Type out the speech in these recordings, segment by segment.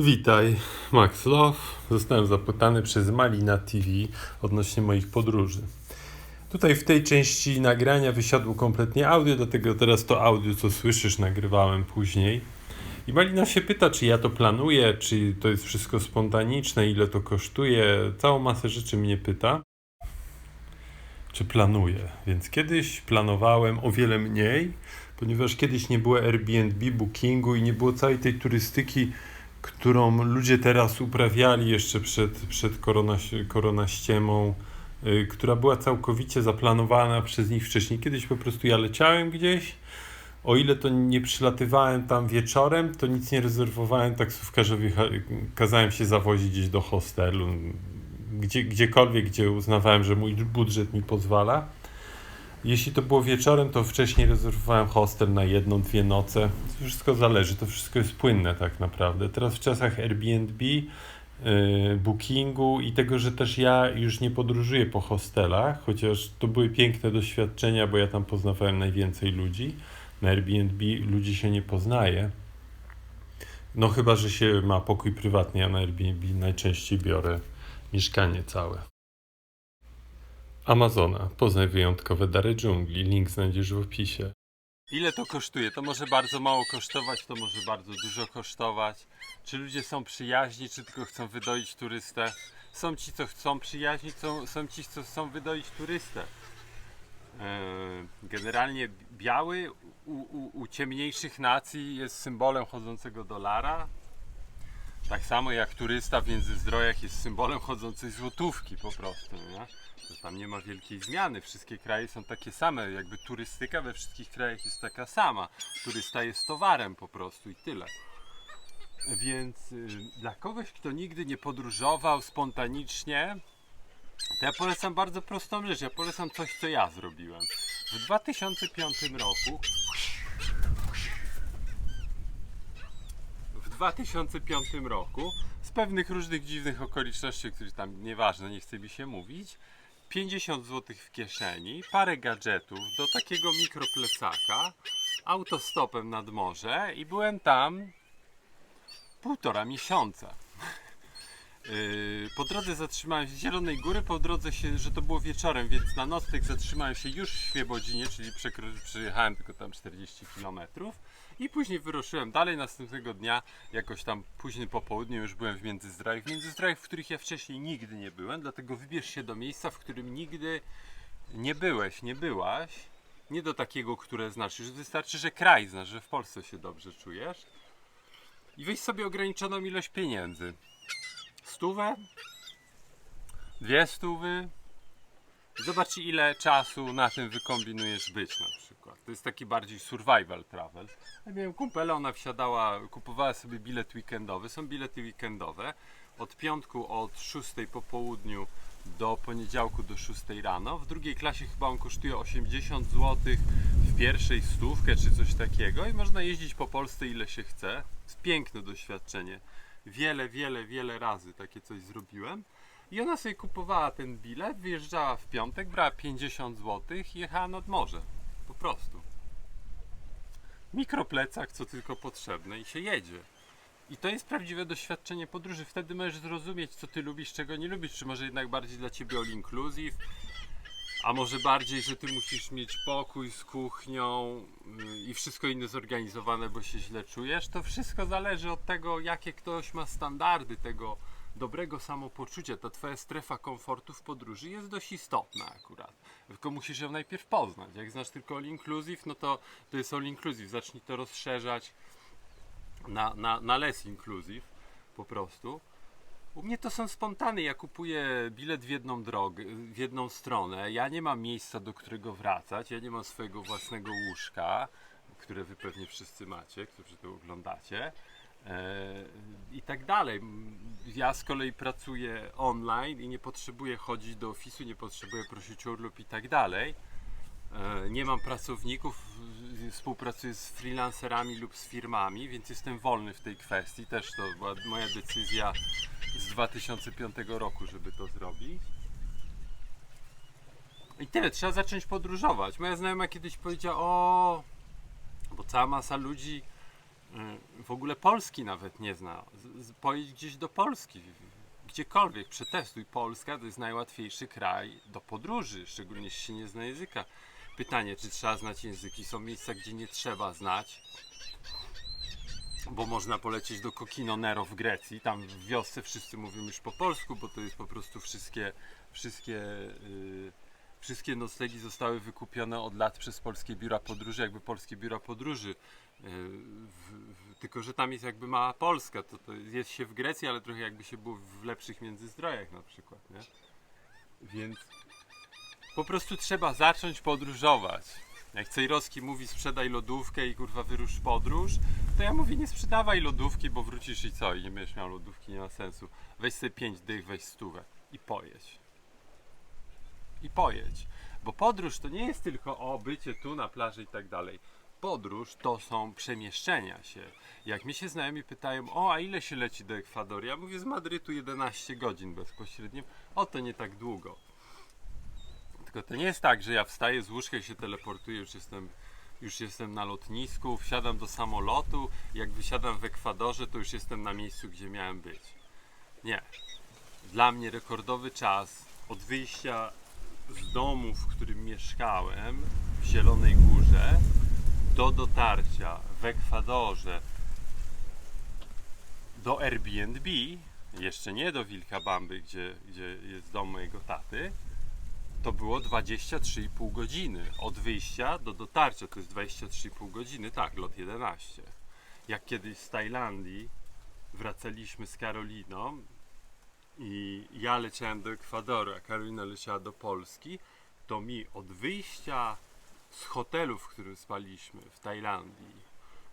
Witaj, Max Love. Zostałem zapytany przez Malina TV odnośnie moich podróży. Tutaj w tej części nagrania wysiadło kompletnie audio, dlatego teraz to audio, co słyszysz, nagrywałem później. I Malina się pyta, czy ja to planuję, czy to jest wszystko spontaniczne, ile to kosztuje. Całą masę rzeczy mnie pyta, czy planuję. Więc kiedyś planowałem o wiele mniej, ponieważ kiedyś nie było Airbnb, Bookingu i nie było całej tej turystyki, którą ludzie teraz uprawiali jeszcze przed, przed korona, koronaściemą, y, która była całkowicie zaplanowana przez nich wcześniej. Kiedyś po prostu ja leciałem gdzieś, o ile to nie przylatywałem tam wieczorem, to nic nie rezerwowałem taksówkarzowi, kazałem się zawozić gdzieś do hostelu, gdzie, gdziekolwiek, gdzie uznawałem, że mój budżet mi pozwala. Jeśli to było wieczorem, to wcześniej rezerwowałem hostel na jedną, dwie noce. To wszystko zależy, to wszystko jest płynne tak naprawdę. Teraz w czasach Airbnb, yy, Bookingu i tego, że też ja już nie podróżuję po hostelach, chociaż to były piękne doświadczenia, bo ja tam poznawałem najwięcej ludzi. Na Airbnb ludzi się nie poznaje. No chyba, że się ma pokój prywatny. Ja na Airbnb najczęściej biorę mieszkanie całe. Amazona. Poznaj wyjątkowe dary dżungli. Link znajdziesz w opisie. Ile to kosztuje? To może bardzo mało kosztować, to może bardzo dużo kosztować. Czy ludzie są przyjaźni, czy tylko chcą wydoić turystę? Są ci, co chcą przyjaźnić, są, są ci, co chcą wydoić turystę. Eee, Generalnie biały u, u, u ciemniejszych nacji jest symbolem chodzącego dolara. Tak samo jak turysta w Międzyzdrojach jest symbolem chodzącej złotówki po prostu, nie? Tam nie ma wielkiej zmiany, wszystkie kraje są takie same, jakby turystyka we wszystkich krajach jest taka sama. Turysta jest towarem po prostu i tyle. Więc y, dla kogoś, kto nigdy nie podróżował spontanicznie, to ja polecam bardzo prostą rzecz. Ja polecam coś, co ja zrobiłem. W 2005 roku w 2005 roku z pewnych różnych dziwnych okoliczności, których tam nieważne, nie chce mi się mówić, 50 zł w kieszeni, parę gadżetów do takiego mikroplecaka, autostopem nad morze i byłem tam półtora miesiąca. Yy, Po drodze zatrzymałem się z Zielonej Góry, po drodze się, że to było wieczorem, więc na nocleg zatrzymałem się już w Świebodzinie, czyli przejechałem tylko tam 40 km i później wyruszyłem dalej. Następnego dnia, jakoś tam późny po południu już byłem w Międzyzdrojach. W w których ja wcześniej nigdy nie byłem, dlatego wybierz się do miejsca, w którym nigdy nie byłeś, nie byłaś. Nie do takiego, które znasz. Już wystarczy, że kraj znasz, że w Polsce się dobrze czujesz. I weź sobie ograniczoną ilość pieniędzy stówę, dwie stówy. Zobacz ile czasu na tym wykombinujesz być na przykład. To jest taki bardziej survival travel. Ja miałem kumpelę, ona wsiadała, kupowała sobie bilet weekendowy. Są bilety weekendowe. Od piątku od 6 po południu do poniedziałku do 6 rano. W drugiej klasie chyba on kosztuje 80 zł, w pierwszej stówkę czy coś takiego i można jeździć po Polsce ile się chce. Jest piękne doświadczenie wiele, wiele, wiele razy takie coś zrobiłem. I ona sobie kupowała ten bilet, wyjeżdżała w piątek, brała 50 zł i jechała nad morze. Po prostu. Mikroplecak, co tylko potrzebne i się jedzie. I to jest prawdziwe doświadczenie podróży. Wtedy możesz zrozumieć, co ty lubisz, czego nie lubisz. Czy może jednak bardziej dla ciebie all inclusive, a może bardziej, że ty musisz mieć pokój z kuchnią yy, i wszystko inne zorganizowane, bo się źle czujesz. To wszystko zależy od tego, jakie ktoś ma standardy tego dobrego samopoczucia. Ta twoja strefa komfortu w podróży jest dość istotna akurat. Tylko musisz ją najpierw poznać. Jak znasz tylko all inclusive, no to to jest all inclusive. Zacznij to rozszerzać na, na, na less inclusive po prostu. U mnie to są spontany. Ja kupuję bilet w jedną drogę, w jedną stronę. Ja nie mam miejsca, do którego wracać. Ja nie mam swojego własnego łóżka, które wy pewnie wszyscy macie, którzy to oglądacie. E, I tak dalej. Ja z kolei pracuję online i nie potrzebuję chodzić do ofisu, nie potrzebuję prosić o urlop i tak dalej. E, Nie mam pracowników, współpracuję z freelancerami lub z firmami, więc jestem wolny w tej kwestii. Też to była moja decyzja z 2005 roku, żeby to zrobić. I tyle, trzeba zacząć podróżować. Moja znajoma kiedyś powiedziała, o, bo cała masa ludzi y, w ogóle Polski nawet nie zna. Pojedź gdzieś do Polski, gdziekolwiek, przetestuj. Polska to jest najłatwiejszy kraj do podróży, szczególnie jeśli się nie zna języka. Pytanie, czy trzeba znać języki? Są miejsca, gdzie nie trzeba znać, bo można polecieć do Kokino Nero w Grecji. Tam w wiosce wszyscy mówią już po polsku, bo to jest po prostu wszystkie, wszystkie, yy, wszystkie noclegi zostały wykupione od lat przez polskie biura podróży, jakby polskie biura podróży. Yy, w, w, tylko, że tam jest jakby mała Polska, to, to jest się w Grecji, ale trochę jakby się było w lepszych międzyzdrojach na przykład, nie? Więc po prostu trzeba zacząć podróżować. Jak Cejrowski mówi sprzedaj lodówkę i kurwa wyrusz w podróż, to ja mówię nie sprzedawaj lodówki, bo wrócisz i co? I nie będziesz miał lodówki, nie ma sensu. Weź sobie pięć dych, weź stówę i pojedź. I pojedź. Bo podróż to nie jest tylko o bycie tu na plaży i tak dalej. Podróż to są przemieszczenia się. Jak mi się znajomi pytają, o a ile się leci do Ekwadoru? Ja mówię z Madrytu 11 godzin bezpośrednio. O to nie tak długo. Tylko to nie jest tak, że ja wstaję z łóżka i się teleportuję, już jestem, już jestem na lotnisku, wsiadam do samolotu, jak wysiadam w Ekwadorze, to już jestem na miejscu, gdzie miałem być. Nie. Dla mnie rekordowy czas od wyjścia z domu, w którym mieszkałem, w Zielonej Górze, do dotarcia w Ekwadorze do Airbnb, jeszcze nie do Wilkabamby, gdzie, gdzie jest dom mojego taty, to było 23,5 godziny. Od wyjścia do dotarcia to jest 23,5 godziny, tak, lot 11. Jak kiedyś z Tajlandii wracaliśmy z Karoliną i ja leciałem do Ekwadoru, a Karolina leciała do Polski, to mi od wyjścia z hotelu, w którym spaliśmy w Tajlandii,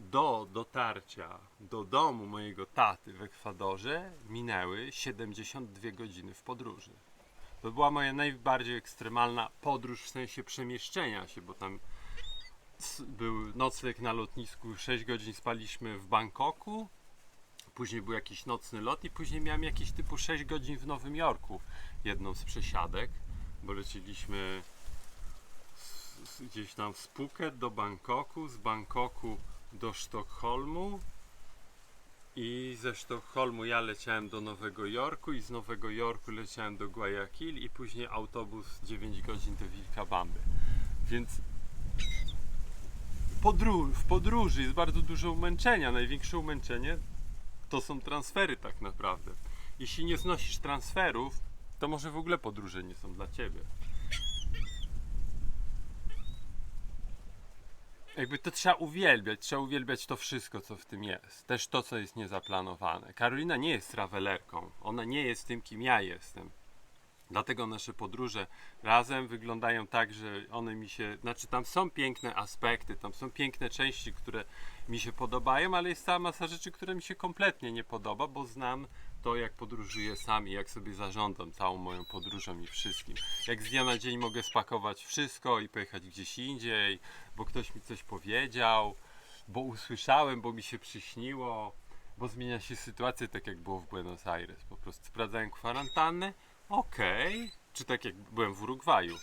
do dotarcia do domu mojego taty w Ekwadorze minęły 72 godziny w podróży. To była moja najbardziej ekstremalna podróż w sensie przemieszczenia się, bo tam był nocleg na lotnisku, 6 godzin spaliśmy w Bangkoku, później był jakiś nocny lot i później miałem jakieś typu 6 godzin w Nowym Jorku, jedną z przesiadek, bo leciliśmy z, z, gdzieś tam z Phuket do Bangkoku, z Bangkoku do Sztokholmu i ze Sztokholmu ja leciałem do Nowego Jorku i z Nowego Jorku leciałem do Guayaquil i później autobus 9 godzin do Wilkabamby. Więc podró- w podróży jest bardzo dużo umęczenia. Największe umęczenie to są transfery tak naprawdę. Jeśli nie znosisz transferów, to może w ogóle podróże nie są dla ciebie. Jakby to trzeba uwielbiać, trzeba uwielbiać to wszystko, co w tym jest. Też to, co jest niezaplanowane. Karolina nie jest travelerką. Ona nie jest tym, kim ja jestem. Dlatego nasze podróże razem wyglądają tak, że one mi się. Znaczy, tam są piękne aspekty, tam są piękne części, które mi się podobają, ale jest cała masa rzeczy, które mi się kompletnie nie podoba, bo znam to, jak podróżuję sam i jak sobie zarządzam całą moją podróżą i wszystkim. Jak z dnia na dzień mogę spakować wszystko i pojechać gdzieś indziej, bo ktoś mi coś powiedział, bo usłyszałem, bo mi się przyśniło, bo zmienia się sytuacja, tak jak było w Buenos Aires. Po prostu sprawdzałem kwarantannę, okej, czy tak jak byłem w Urugwaju.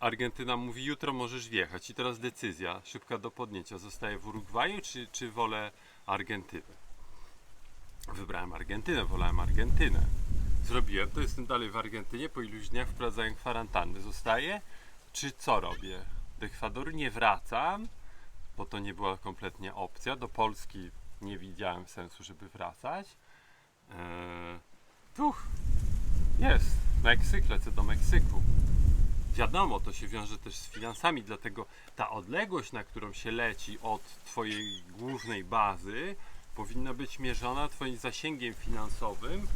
Argentyna mówi, jutro możesz wjechać i teraz decyzja, szybka do podjęcia, zostaję w Urugwaju, czy, czy wolę Argentynę? Wybrałem Argentynę, wolałem Argentynę. Zrobiłem to, jestem dalej w Argentynie, po iluś dniach wprowadzałem kwarantannę. Zostaję, czy co robię? Do Ekwadoru nie wracam, bo to nie była kompletnie opcja. Do Polski nie widziałem sensu, żeby wracać. Eee, tuch, jest, Meksyk, lecę do Meksyku. Wiadomo, to się wiąże też z finansami, dlatego ta odległość, na którą się leci od Twojej głównej bazy, powinna być mierzona Twoim zasięgiem finansowym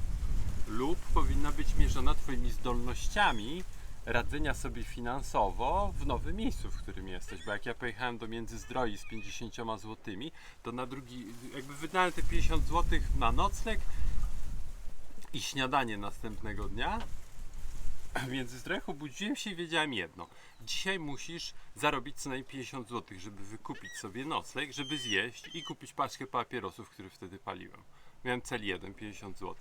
lub powinna być mierzona Twoimi zdolnościami radzenia sobie finansowo w nowym miejscu, w którym jesteś. Bo jak ja pojechałem do Międzyzdroi z 50 złotymi, to na drugi, jakby wydałem te 50 zł na nocleg i śniadanie następnego dnia, w Międzyzdrojach obudziłem się i wiedziałem jedno. Dzisiaj musisz zarobić co najmniej 50 zł, żeby wykupić sobie nocleg, żeby zjeść i kupić paczkę papierosów, które wtedy paliłem. Miałem cel jeden, 50 zł.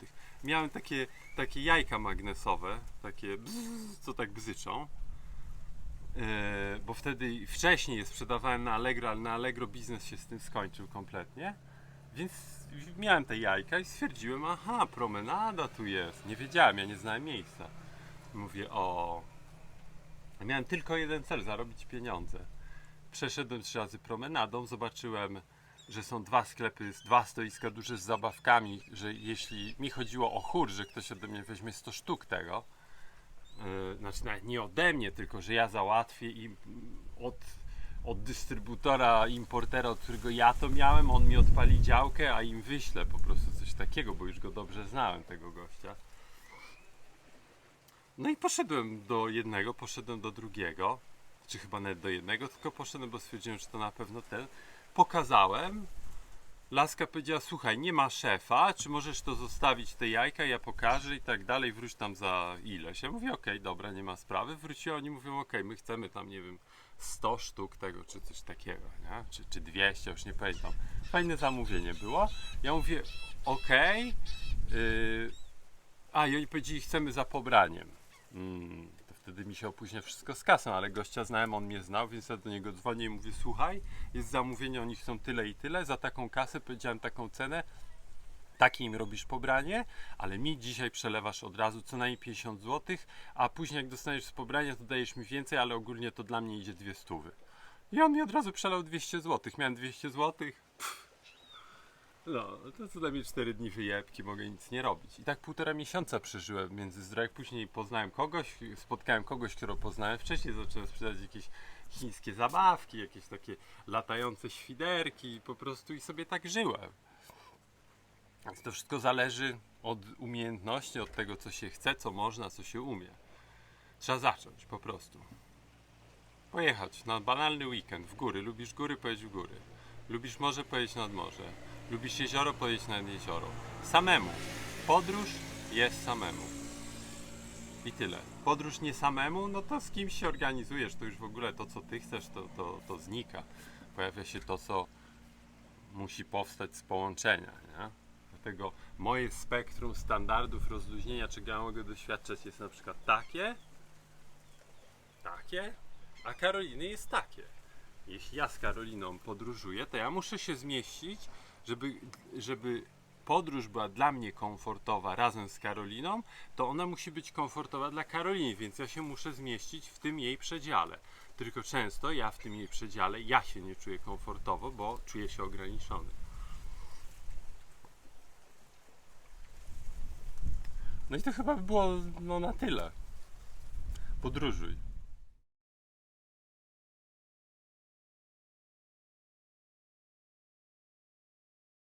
Miałem takie, takie jajka magnesowe, takie bzz, co tak bzyczą. E, bo wtedy wcześniej je sprzedawałem na Allegro, ale na Allegro biznes się z tym skończył kompletnie. Więc miałem te jajka i stwierdziłem, aha, promenada tu jest. Nie wiedziałem, ja nie znałem miejsca. Mówię, o... Miałem tylko jeden cel, zarobić pieniądze. Przeszedłem trzy razy promenadą, zobaczyłem, że są dwa sklepy, dwa stoiska duże z zabawkami, że jeśli mi chodziło o chór, że ktoś ode mnie weźmie 100 sztuk tego, yy, znaczy nawet nie ode mnie, tylko że ja załatwię i od, od dystrybutora, importera, od którego ja to miałem, on mi odpali działkę, a im wyślę po prostu coś takiego, bo już go dobrze znałem, tego gościa. No i poszedłem do jednego, poszedłem do drugiego, czy chyba nawet do jednego, tylko poszedłem, bo stwierdziłem, że to na pewno ten. Pokazałem. Laska powiedziała, słuchaj, nie ma szefa, czy możesz to zostawić te jajka, ja pokażę i tak dalej, wróć tam za ileś. Ja mówię, okej, dobra, nie ma sprawy. Wróciła, oni mówią, okej, my chcemy tam, nie wiem, 100 sztuk tego, czy coś takiego, nie? Czy, czy 200, już nie pamiętam. Fajne zamówienie było. Ja mówię, okej, yy... a i oni powiedzieli, chcemy za pobraniem. Mm, to wtedy mi się opóźnia wszystko z kasą, ale gościa znałem, on mnie znał, więc ja do niego dzwonię i mówię, słuchaj, jest zamówienie, oni chcą tyle i tyle, za taką kasę powiedziałem taką cenę, takie im robisz pobranie, ale mi dzisiaj przelewasz od razu co najmniej 50 zł, a później jak dostaniesz z pobrania, to dajesz mi więcej, ale ogólnie to dla mnie idzie dwie stówy. I on mi od razu przelał 200 zł. Miałem 200 zł. No, to co najmniej 4 dni wyjebki, mogę nic nie robić. I tak półtora miesiąca przeżyłem między zdrowiem. Później poznałem kogoś, spotkałem kogoś, którego poznałem wcześniej. Zacząłem sprzedać jakieś chińskie zabawki, jakieś takie latające świderki, po prostu i sobie tak żyłem. Więc to wszystko zależy od umiejętności, od tego, co się chce, co można, co się umie. Trzeba zacząć po prostu. Pojechać na banalny weekend w góry. Lubisz góry, pojedź w góry. Lubisz morze, pojedź nad morze. Lubisz jezioro, pojedź nad jezioro. Samemu. Podróż jest samemu. I tyle. Podróż nie samemu, no to z kimś się organizujesz, to już w ogóle to, co ty chcesz, to, to, to znika. Pojawia się to, co musi powstać z połączenia, nie? Dlatego moje spektrum standardów rozluźnienia, czego ja mogę doświadczać, jest na przykład takie, takie, a Karoliny jest takie. Jeśli ja z Karoliną podróżuję, to ja muszę się zmieścić, żeby, żeby podróż była dla mnie komfortowa razem z Karoliną, to ona musi być komfortowa dla Karoliny, więc ja się muszę zmieścić w tym jej przedziale. Tylko często ja w tym jej przedziale, ja się nie czuję komfortowo, bo czuję się ograniczony. No i to chyba by było no, na tyle. Podróżuj.